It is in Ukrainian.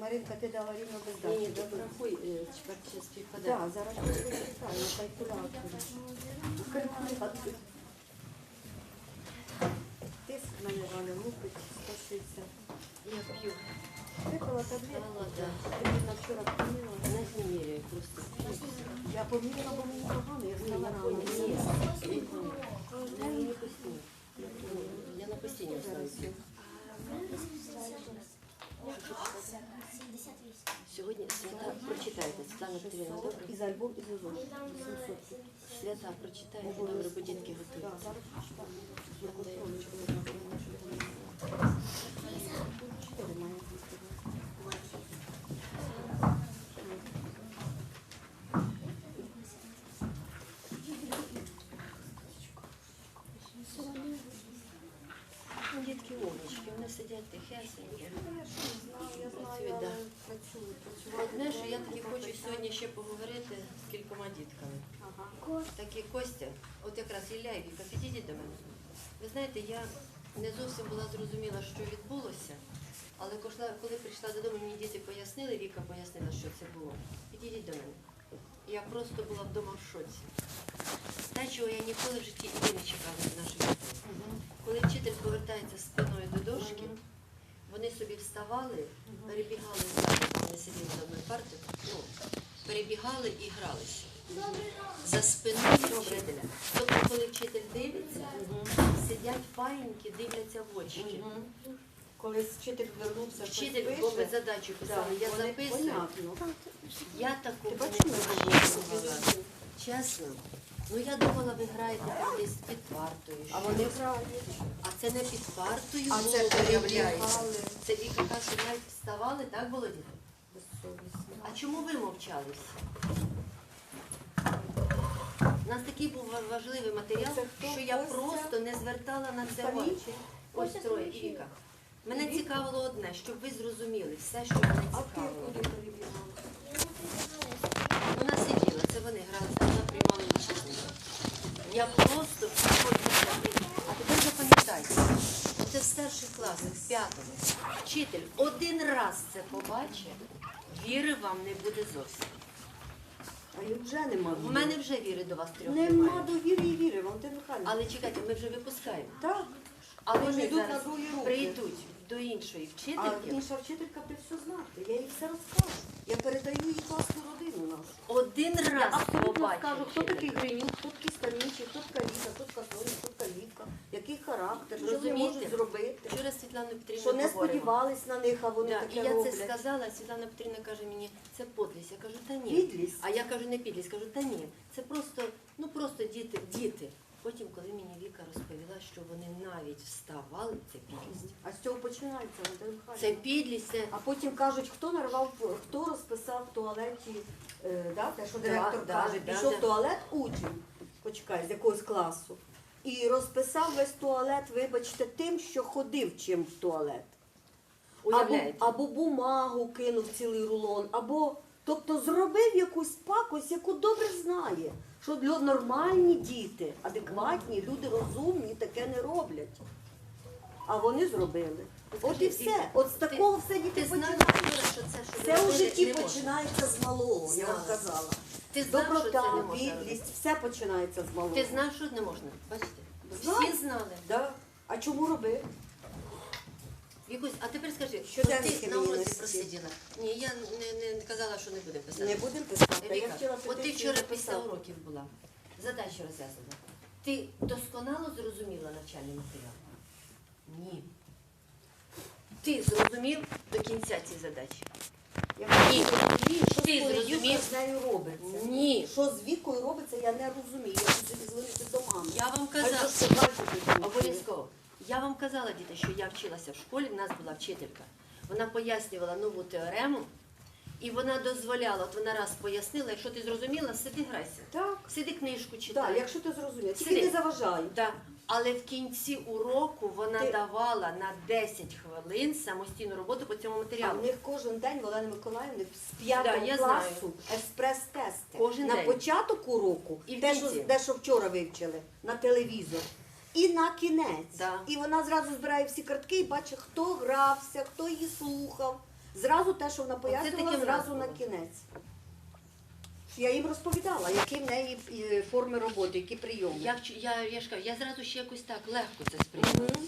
Маринка, ти дала рівно без Ні, ні, дати. добре, рахуй, е, тепер. Так, зараз я вичитаю на калькуляторі. Калькулятор. Тиск в мене Валя лупить 160. Я п'ю. Випила таблетку. Ти мені вчора поміла. Не міряю, просто п'ю. Я поміла, бо мені погано, я Ні, я рано. Ні, я поняла. Я не постійно. Я на постійній основі п'ю. Сьогодні свята прочитайте, Світлана Петрівна, добре? Із альбом, із узор. 700. Свята прочитайте, добре, бо дітки готують. зараз прочитаю. На контролечку не знаю, на що вона. Чотири має бути. Ну, Дітки умнички, вони сидять тихесенькі. Я що я знаю, Працюють, да. працюю, працювала. Я таки хочу сьогодні ще поговорити з кількома дітками. Такі Костя, от якраз Ілля і Віка, підійдіть до мене. Ви знаєте, я не зовсім була зрозуміла, що відбулося, але коли прийшла додому, мені діти пояснили, Віка пояснила, що це було. Підійдіть до мене. Я просто була вдома в шоці. Те, чого я ніколи в житті і не чекала від наших дітей. Коли вчитель повертається спиною до перебігали ззаду, вони сиділи за одною партою, ну, перебігали і гралися. За спиною вчителя. Тобто, коли вчитель дивиться, сидять паїньки, дивляться в очі. Коли вчитель вернувся, Вчитель, ми задачу да, писали, я записую. Я такого не бачиш. Чесно. Ну я думала, ви граєте там десь під партою. А вони грають. А це не під партою А це виявляється. перебігали. Це Віка каже, навіть вставали, так, Володя? А чому ви мовчались? У нас такий був важливий матеріал, що я просто не звертала на це очі. Ось троє? Віка. Мене цікавило одне, щоб ви зрозуміли все, що мене цікавило. куди перебігала? Вона сиділа, це вони гралися, вона приймала участь. Я просто входила. А тепер запам'ятайте, це з перших класів. Вчитель один раз це побачить, віри вам не буде зовсім. А їх вже нема. У мене вже віри до вас трьох Нема немає. довіри і віри, Валентин Михайлович. Але чекайте, ми вже випускаємо. Так. Але Вони вони йдуть на зараз другі руки. прийдуть до іншої А вчительки. інша вчителька буде все знати. Я їй все розкажу. Я передаю їй класну родину нашу. Один Я раз абсолютно побачить. скажу, хто такий Гринюк, хто такий Станічий, хто така Ліса, хто така Соня, хто така Який характер, що вони можуть зробити. Вчора Світлана Петрівна Що не говорила. сподівались на них, а вони Да, і таке я це сказала, Світлана Петрівна каже мені, це подлість. Я кажу, та ні. Підлість. А я кажу, не підлість, кажу, та ні. Це просто, ну просто діти, діти. Потім, коли мені Віка розповіла, що вони навіть вставали, це підлість. А з цього починається Валентин Це підлість, це А потім кажуть, хто нарвав, хто розписав в туалеті, е, да, те, що директор да, каже, да, пішов да. в туалет учень, почекай, з якогось класу, і розписав весь туалет, вибачте, тим, що ходив чим в туалет. Або, уявляєте. або бумагу кинув цілий рулон, або тобто зробив якусь пакость, яку добре знає, що для нормальні діти, адекватні, люди розумні таке не роблять. А вони зробили. От і все. От з такого все діти Ти починають. Юра, що це, що Все у робити житті не можна? починається з малого, я вам казала. Ти знав, що це не Доброта, можна робити? підлість, все починається з малого. Ти знав, що не можна? Бачите? Знав. Всі знали. Да. А чому робив? Вікусь, а тепер скажи, Щоденники от ти на мені уроці просиділа. Ні, я не, не казала, що не будемо писати. Не будемо писати. Я Віка, вчора от ти вчора після уроків була. Задача розв'язана. Ти досконало зрозуміла навчальний матеріал? Ні. Ти зрозумів до кінця ці задачі? Я Ні. розумію, що Ти з понеділка зрозумів? з нею робиться. Ні. Що з вікою робиться, я не розумію. Я хочу дзвонити до мами. Я вам казала. Обов'язково. Я вам казала, діти, що я вчилася в школі, в нас була вчителька. Вона пояснювала нову теорему, і вона дозволяла, от вона раз пояснила, якщо ти зрозуміла, сиди грайся. Так, Сиди книжку так, читай. якщо ти зрозумієш, тільки Сиди. не заважай. Да. Але в кінці уроку вона Ти- давала на 10 хвилин самостійну роботу по цьому А матеріалу. в них кожен день в Олени Миколаївни з п'ятого Да, я класу експрес-тести. Кожен на день. початок уроку, І в те, що, кінці. те, що вчора вивчили, на телевізор. І на кінець. Да. І вона зразу збирає всі картки і бачить, хто грався, хто її слухав, Зразу те, що вона таке пояснювала, в нас зразу на було. кінець. Я їм розповідала, які в неї е, форми роботи, які прийоми. Я, я, я, я я зразу ще якось так легко це сприйняла. Мгм.